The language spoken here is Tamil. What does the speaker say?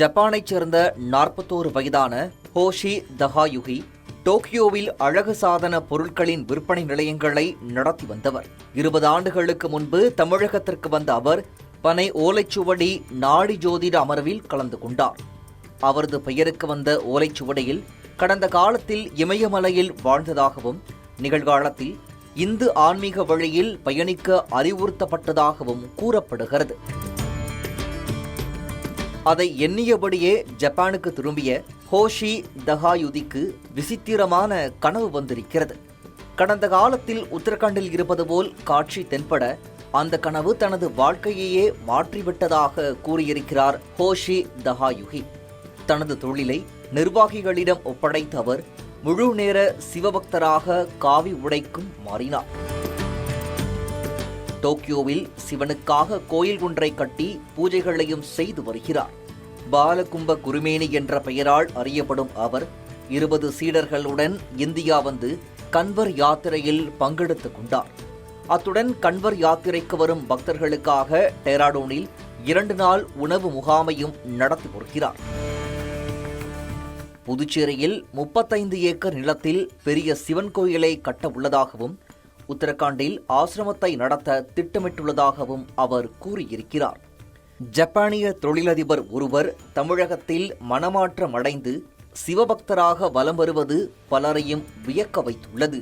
ஜப்பானைச் சேர்ந்த நாற்பத்தோரு வயதான ஹோஷி தஹாயுகி டோக்கியோவில் அழகு சாதன பொருட்களின் விற்பனை நிலையங்களை நடத்தி வந்தவர். இருபது ஆண்டுகளுக்கு முன்பு தமிழகத்திற்கு வந்த அவர் பனை ஓலைச்சுவடி நாடி ஜோதிட அமர்வில் கலந்து கொண்டார். அவரது பெயருக்கு வந்த ஓலைச்சுவடியில் கடந்த காலத்தில் இமயமலையில் வாழ்ந்ததாகவும் நிகழ்காலத்தில் இந்து ஆன்மீக வழியில் பயணிக்க அறிவுறுத்தப்பட்டதாகவும் கூறப்படுகிறது. அதை எண்ணியபடியே ஜப்பானுக்கு திரும்பிய ஹோஷி தஹாயுதிக்கு விசித்திரமான கனவு வந்திருக்கிறது. கடந்த காலத்தில் உத்தரகாண்டில் இருப்பது போல் காட்சி தென்பட அந்த கனவு தனது வாழ்க்கையையே மாற்றிவிட்டதாக கூறியிருக்கிறார் ஹோஷி தஹாயுகி. தனது தொழிலை நிர்வாகிகளிடம் ஒப்படைத்த அவர் முழு நேர சிவபக்தராக காவி உடைக்கும் மாறினார். டோக்கியோவில் சிவனுக்காக கோயில் ஒன்றை கட்டி பூஜைகளையும் செய்து வருகிறார். பாலகும்ப குருமேனி என்ற பெயரால் அறியப்படும் அவர் இருபது சீடர்களுடன் இந்தியா வந்து கன்வர் யாத்திரையில் பங்கெடுத்து கொண்டார். அத்துடன் கன்வர் யாத்திரைக்கு வரும் பக்தர்களுக்காக டேராடூனில் இரண்டு நாள் உணவு முகாமையும் நடத்தி வருகிறார். புதுச்சேரியில் முப்பத்தைந்து ஏக்கர் நிலத்தில் பெரிய சிவன் கோயிலை கட்ட உள்ளதாகவும் உத்தரகாண்டில் ஆசிரமத்தை நடத்த திட்டமிட்டுள்ளதாகவும் அவர் கூறியிருக்கிறார். ஜப்பானிய தொழிலதிபர் ஒருவர் தமிழகத்தில் மனமாற்றம் அடைந்து சிவபக்தராக வலம் வருவது பலரையும் வியக்க வைத்துள்ளது.